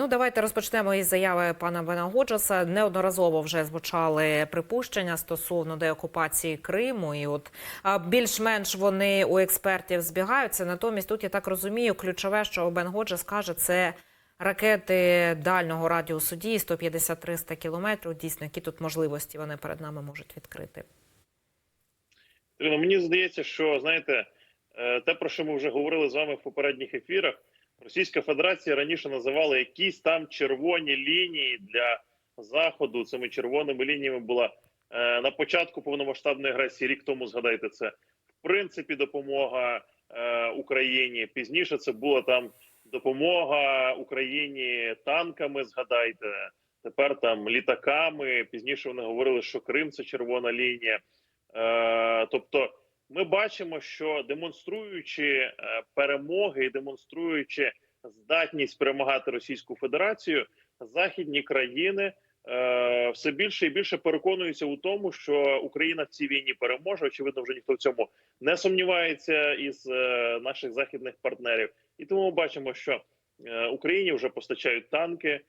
Ну, давайте розпочнемо із заяви пана Бена Годжеса. Неодноразово вже звучали припущення стосовно деокупації Криму, і от більш-менш вони у експертів збігаються. Натомість, тут я так розумію, ключове, що Бен Годжес каже, це ракети дальнього радіусу дії 150-300 кілометрів. Дійсно, які тут можливості вони перед нами можуть відкрити. Мені здається, що знаєте, е, те, про що ми вже говорили з вами в попередніх ефірах, Російська Федерація раніше називала якісь там червоні лінії для заходу. Цими червоними лініями була е, на початку повномасштабної агресії. Рік тому згадайте це в принципі допомога е, Україні. Пізніше це була там допомога Україні танками. Згадайте тепер там літаками. Пізніше вони говорили, що Крим це червона лінія. Е, тобто, ми бачимо, що демонструючи е, перемоги і демонструючи здатність перемагати Російську Федерацію, західні країни е, все більше і більше переконуються у тому, що Україна в цій війні переможе. Очевидно, вже ніхто в цьому не сумнівається із е, наших західних партнерів, і тому ми бачимо, що е, Україні вже постачають танки.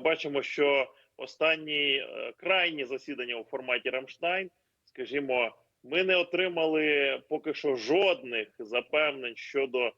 Бачимо, що останні крайні засідання у форматі Рамштайн скажімо, ми не отримали поки що жодних запевнень щодо е,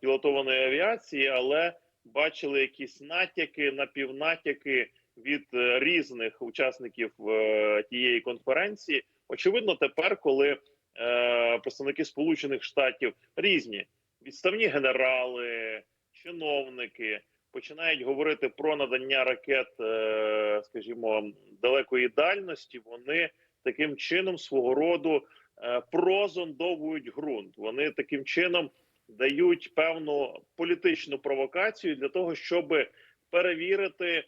пілотованої авіації, але бачили якісь натяки, напівнатяки від е, різних учасників е, тієї конференції. Очевидно, тепер, коли е, представники Сполучених Штатів різні відставні генерали, чиновники починають говорити про надання ракет, е, скажімо, далекої дальності, вони таким чином свого роду е, прозондовують ґрунт. Вони таким чином дають певну політичну провокацію для того, щоб перевірити е,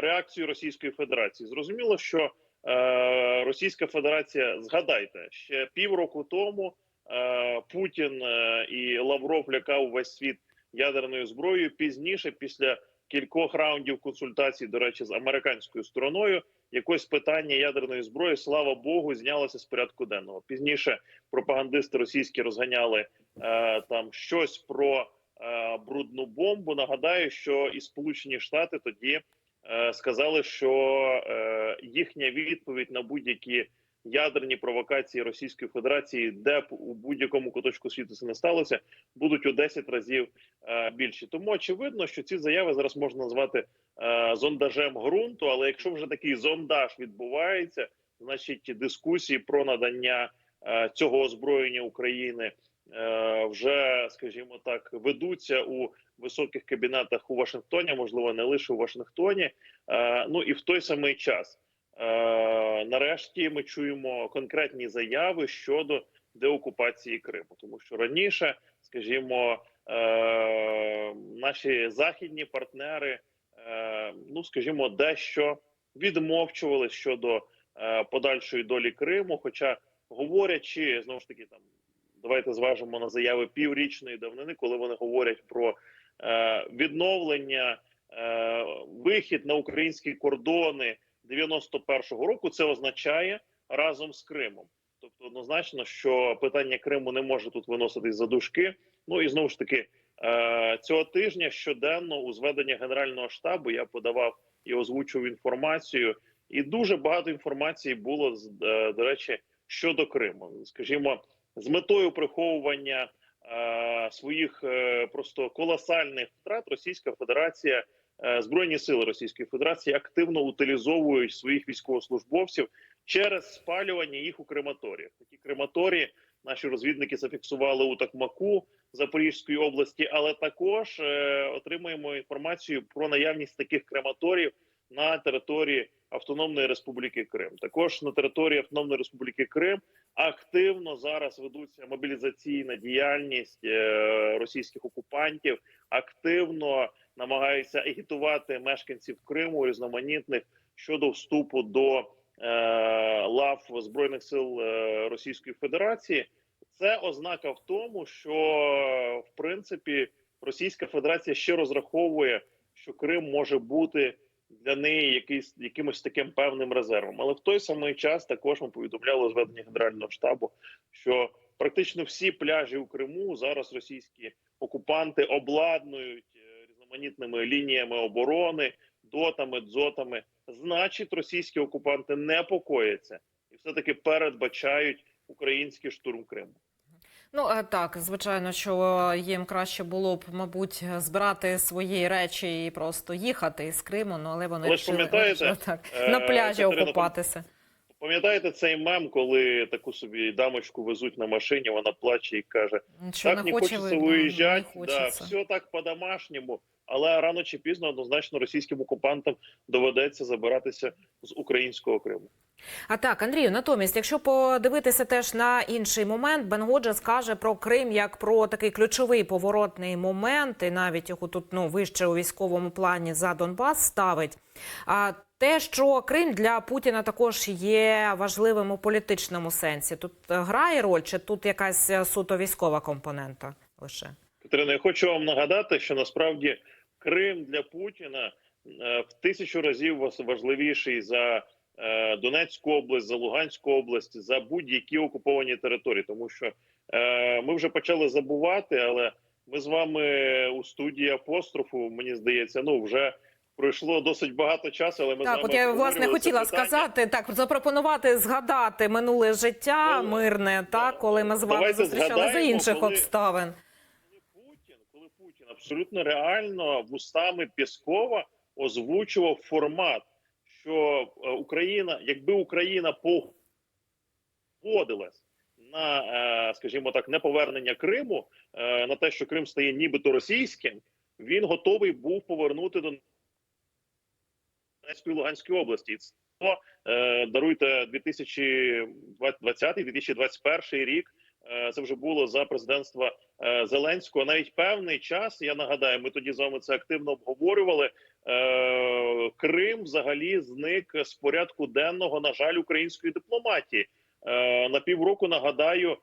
реакцію Російської Федерації. Зрозуміло, що е, Російська Федерація, згадайте, ще півроку тому Путін і Лавров лякав весь світ ядерною зброєю. Пізніше, після кількох раундів консультацій, до речі, з американською стороною, якось питання ядерної зброї, слава Богу, знялося з порядку денного. Пізніше пропагандисти російські розганяли е, там щось про е, брудну бомбу. Нагадаю, що і Сполучені Штати тоді е, сказали, що е, їхня відповідь на будь-які ядерні провокації Російської Федерації, де б у будь-якому куточку світу це не сталося, будуть у 10 разів е, більші. Тому очевидно, що ці заяви зараз можна назвати е, зондажем ґрунту. Але якщо вже такий зондаж відбувається, значить дискусії про надання е, цього озброєння України е, вже, скажімо так, ведуться у високих кабінетах у Вашингтоні, можливо, не лише у Вашингтоні. Е, ну і в той самий час. Е, нарешті ми чуємо конкретні заяви щодо деокупації Криму, тому що раніше, скажімо, е, наші західні партнери, е, ну скажімо, дещо відмовчували щодо подальшої долі Криму. Хоча говорячи знову ж таки, там давайте зважимо на заяви піврічної давнини, коли вони говорять про відновлення, вихід на українські кордони. 91-го року це означає разом з Кримом. Тобто, однозначно, що питання Криму не може тут виноситись за дужки. Ну і знову ж таки, е, цього тижня щоденно у зведення Генерального штабу я подавав і озвучував інформацію, і дуже багато інформації було е, до речі щодо Криму. Скажімо, з метою приховування е, своїх просто колосальних втрат Російська Федерація. Е, Збройні сили Російської Федерації активно утилізовують своїх військовослужбовців через спалювання їх у крематоріях. Такі крематорії наші розвідники зафіксували у Такмаку Запорізької області, але також е, отримуємо інформацію про наявність таких крематоріїв на території Автономної Республіки Крим. Також на території Автономної Республіки Крим активно зараз ведуться мобілізаційна діяльність е, російських окупантів. Активно намагаються агітувати мешканців Криму різноманітних щодо вступу до е, лав збройних сил е, Російської Федерації. Це ознака в тому, що в принципі Російська Федерація ще розраховує, що Крим може бути для неї якийсь якимось таким певним резервом. Але в той самий час також ми повідомляли зведення Генерального штабу, що практично всі пляжі у Криму зараз російські окупанти обладнують різноманітними лініями оборони, дотами, дзотами. Значить, російські окупанти непокояться і все таки передбачають український штурм Криму. Ну е, так, звичайно, що їм краще було б, мабуть, збирати свої речі і просто їхати із Криму. Ну але вони Але ж пам'ятаєте, так е, на пляжі Катерина, окупатися. Пам'ятаєте цей мем, коли таку собі дамочку везуть на машині, вона плаче і каже: Нічого так не не хоче хочеться виїжджати, не да, все так по-домашньому. Але рано чи пізно однозначно російським окупантам доведеться забиратися з українського Криму. А так, Андрію, натомість, якщо подивитися теж на інший момент, Бен Годжес каже про Крим як про такий ключовий поворотний момент, і навіть його тут ну вище у військовому плані за Донбас ставить. А те, що Крим для Путіна також є важливим у політичному сенсі, тут грає роль, чи тут якась суто військова компонента лише? Катерина, я хочу вам нагадати, що насправді Крим для Путіна е, в тисячу разів важливіший за е, Донецьку область, за Луганську область, за будь-які окуповані території, тому що е, ми вже почали забувати, але ми з вами у студії апострофу, мені здається, ну вже пройшло досить багато часу, але ми Так, от я власне хотіла питання. сказати так, запропонувати згадати минуле життя Ну, мирне, так коли ми з вами зустрічали за інших коли- обставин. коли Путін, коли Путін абсолютно реально вустами Пєскова озвучував формат, що е, Україна, якби Україна погодилась на, е, скажімо так, неповернення Криму, е, на те, що Крим стає нібито російським, він готовий був повернути до Донецької Луганської області. Це даруйте 2020-2021 рік. Це вже було за президентства Зеленського. Навіть певний час я нагадаю, ми тоді з вами це активно обговорювали. Е, Крим взагалі зник з порядку денного, на жаль, української дипломатії. Е, На півроку нагадаю,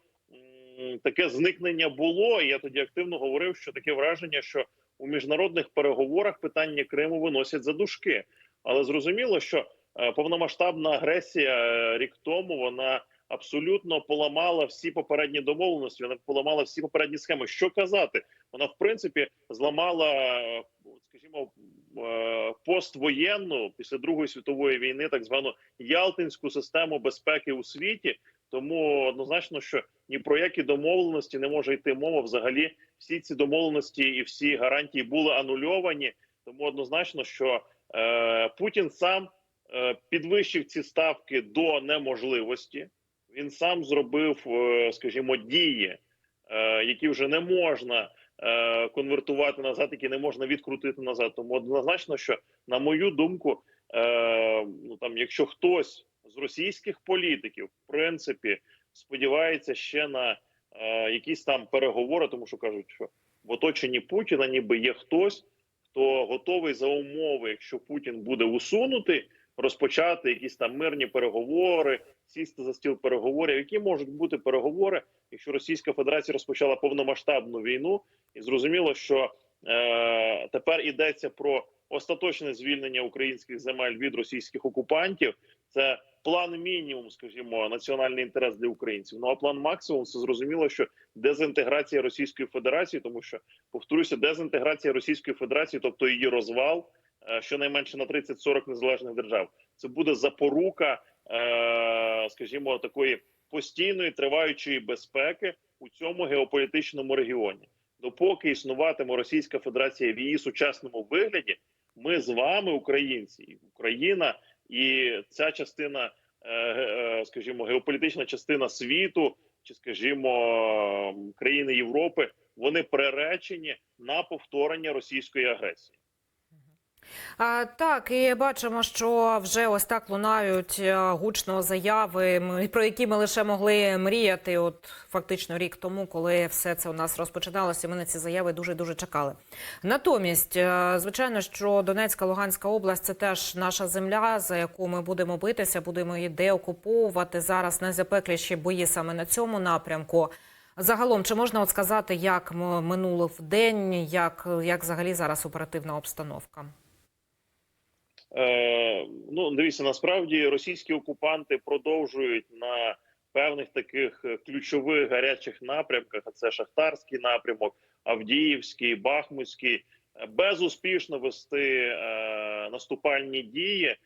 таке зникнення було. Я тоді активно говорив, що таке враження, що у міжнародних переговорах питання Криму виносять за дужки. Але зрозуміло, що е, повномасштабна агресія е, рік тому вона абсолютно поламала всі попередні домовленості. Вона поламала всі попередні схеми. Що казати? Вона в принципі зламала, скажімо, е, поствоєнну після Другої світової війни, так звану Ялтинську систему безпеки у світі. Тому однозначно, що ні про які домовленості не може йти мова. Взагалі, всі ці домовленості і всі гарантії були анульовані. Тому однозначно, що е, Путін сам е, підвищив ці ставки до неможливості. Він сам зробив, е, скажімо, дії, е, які вже не можна е, конвертувати назад, які не можна відкрутити назад. Тому однозначно, що на мою думку, ну там, якщо хтось з російських політиків, в принципі, сподівається ще на якісь там переговори, тому що кажуть, що в оточенні Путіна ніби є хтось, хто готовий за умови, якщо Путін буде усунутий, розпочати якісь там мирні переговори, сісти за стіл переговорів. Які можуть бути переговори, якщо Російська Федерація розпочала повномасштабну війну, і зрозуміло, що е, тепер йдеться про остаточне звільнення українських земель від російських окупантів. Це план мінімум, скажімо, національний інтерес для українців. Ну а план максимум це зрозуміло, що дезінтеграція Російської Федерації, тому що повторюся, дезінтеграція Російської Федерації, тобто її розвал, е, щонайменше на 30-40 незалежних держав. Це буде запорука, е, скажімо, такої постійної триваючої безпеки у цьому геополітичному регіоні. Допоки існуватиме Російська Федерація в її сучасному вигляді, ми з вами, українці, Україна і ця частина, е, е, скажімо, геополітична частина світу, чи скажімо, країни Європи, вони приречені на повторення російської агресії. Так, і бачимо, що вже ось так лунають е, гучно заяви, про які ми лише могли мріяти, от фактично рік тому, коли все це у нас розпочиналося. Ми на ці заяви дуже дуже чекали. Натомість, е, звичайно, що Донецька Луганська область це теж наша земля, за яку ми будемо битися, будемо її деокуповувати. Зараз найзапекліші бої саме на цьому напрямку. Загалом, чи можна от сказати, як минуло в день, як, як взагалі зараз оперативна обстановка? Е, ну, дивіться, насправді російські окупанти продовжують на певних таких е, ключових гарячих напрямках. А це Шахтарський напрямок, Авдіївський, Бахмутський. е, безуспішно вести е, наступальні дії, е,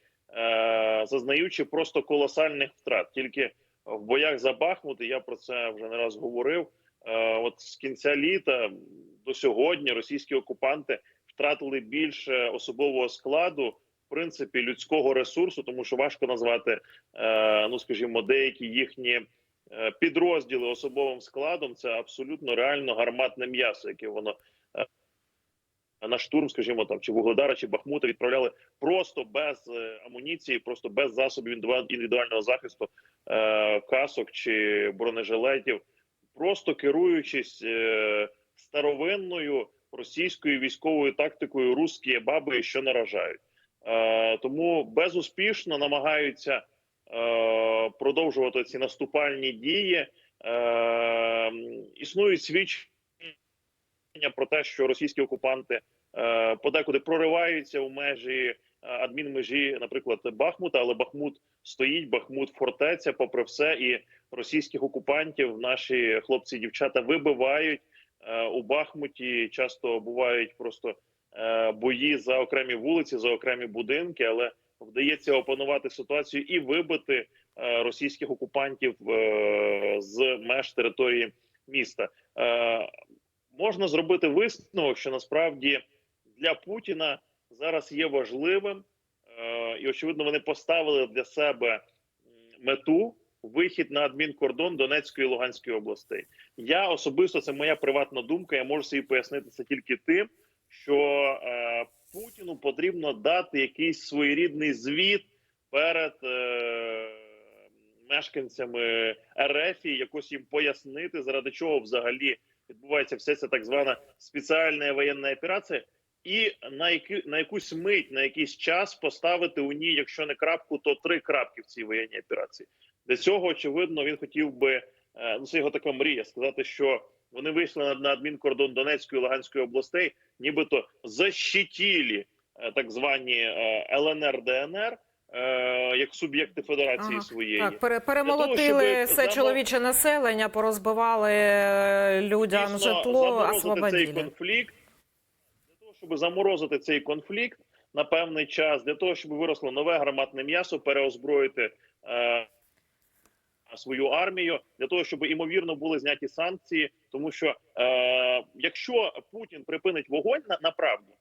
зазнаючи просто колосальних втрат. Тільки в боях за Бахмут, і я про це вже не раз говорив. е, От з кінця літа до сьогодні російські окупанти втратили більше особового складу, принципі, людського ресурсу, тому що важко назвати, е, ну скажімо, деякі їхні е, підрозділи особовим складом. Це абсолютно реально гарматне м'ясо, яке воно е, на штурм, скажімо, там чи Вугледара, чи Бахмута відправляли просто без амуніції, просто без засобів індивіду- індивідуального захисту, касок чи бронежилетів, просто керуючись старовинною російською військовою тактикою русські баби, що наражають. Е, тому безуспішно намагаються е, продовжувати ці наступальні дії. Е, існують свідчення про те, що російські окупанти подекуди прориваються у межі адмінмежі, наприклад, Бахмута, але Бахмут стоїть, Бахмут фортеця, попри все, і російських окупантів наші хлопці і дівчата вибивають у Бахмуті. Часто бувають просто бої за окремі вулиці, за окремі будинки, але вдається опанувати ситуацію і вибити е, російських окупантів е, з меж території міста. Е, можна зробити висновок, що насправді для Путіна зараз є важливим, е, і очевидно, вони поставили для себе мету вихід на адмінкордон Донецької і Луганської областей. Я особисто це моя приватна думка. Я можу собі пояснити це тільки тим, що е, Путіну потрібно дати якийсь своєрідний звіт перед е, мешканцями РФ, і якось їм пояснити, заради чого взагалі відбувається вся ця так звана спеціальна воєнна операція, і на які на якусь мить, на якийсь час поставити у ній, якщо не крапку, то три крапки в цій воєнній операції. Для цього очевидно він хотів би е, ну це його така мрія сказати, що вони вийшли на, адмінкордон Донецької і Луганської областей, нібито защитили е, так звані е, ЛНР ДНР. е, Як суб'єкти федерації Ага, своєї. Так, пере- перемолотили щоб все замо- чоловіче населення, порозбивали людям дійсно житло, заморозити цей конфлікт. Для того, щоб заморозити цей конфлікт на певний час, для того, щоб виросло нове гарматне м'ясо, переозброїти е, свою армію, для того, щоб імовірно були зняті санкції, тому що е, якщо Путін припинить вогонь на, направду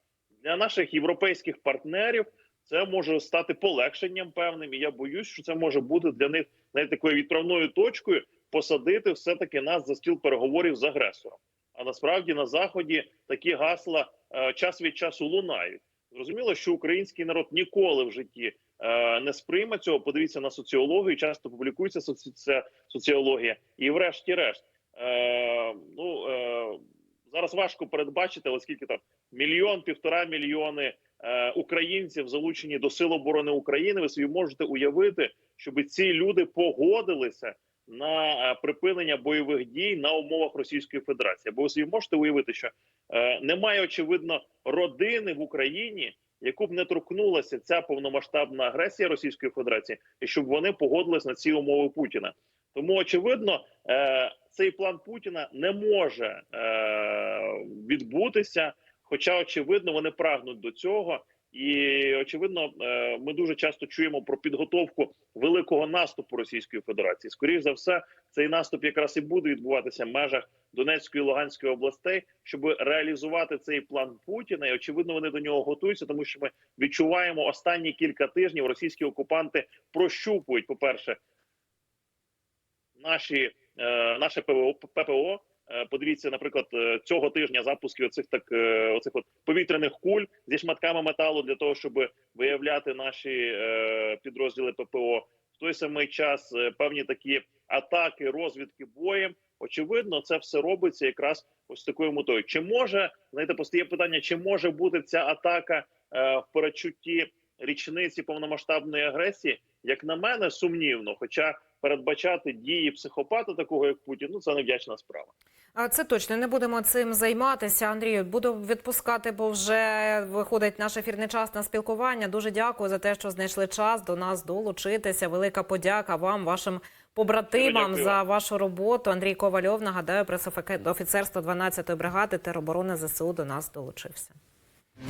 для наших європейських партнерів. Це може стати полегшенням певним, і я боюсь, що це може бути для них навіть такою відправною точкою посадити все таки нас за стіл переговорів з агресором. А насправді на заході такі гасла е, час від часу лунають. Зрозуміло, що український народ ніколи в житті е, не сприйме цього. Подивіться на соціологію. Часто публікується ця соціологія, і врешті-решт, е, ну е, зараз важко передбачити, але скільки там мільйон, півтора мільйони е, українців залучені до сил оборони України. Ви собі можете уявити, щоб ці люди погодилися на е, припинення бойових дій на умовах Російської Федерації. Бо ви собі можете уявити, що е, немає очевидно родини в Україні, яку б не торкнулася ця повномасштабна агресія Російської Федерації, і щоб вони погодились на ці умови Путіна. Тому очевидно, е, цей план Путіна не може е, відбутися. Хоча, очевидно, вони прагнуть до цього, і очевидно, е, ми дуже часто чуємо про підготовку великого наступу Російської Федерації. Скоріше за все, цей наступ якраз і буде відбуватися в межах Донецької і Луганської областей, щоб реалізувати цей план Путіна. І очевидно, вони до нього готуються, тому що ми відчуваємо останні кілька тижнів російські окупанти прощупують, по перше, наші е, наше ПВО ППО. Е, Подивіться, наприклад, е, цього тижня запуски оцих так е, оцих от повітряних куль зі шматками металу для того, щоб виявляти наші підрозділи ППО. В той самий час певні такі атаки, розвідки боєм. Очевидно, це все робиться якраз ось такою метою. Чи може знаєте, постає питання, чи може бути ця атака в передчутті річниці повномасштабної агресії? Як на мене, сумнівно. Хоча передбачати дії психопата, такого як Путін, ну це невдячна справа. А це точно не будемо цим займатися. Андрію, буду відпускати, бо вже виходить наш ефірний час на спілкування. Дуже дякую за те, що знайшли час до нас долучитися. Велика подяка вам, вашим побратимам Дякую за вашу роботу. Андрій Ковальов нагадаю, пресофіцер 112-ї бригади тероборони ЗСУ до нас долучився.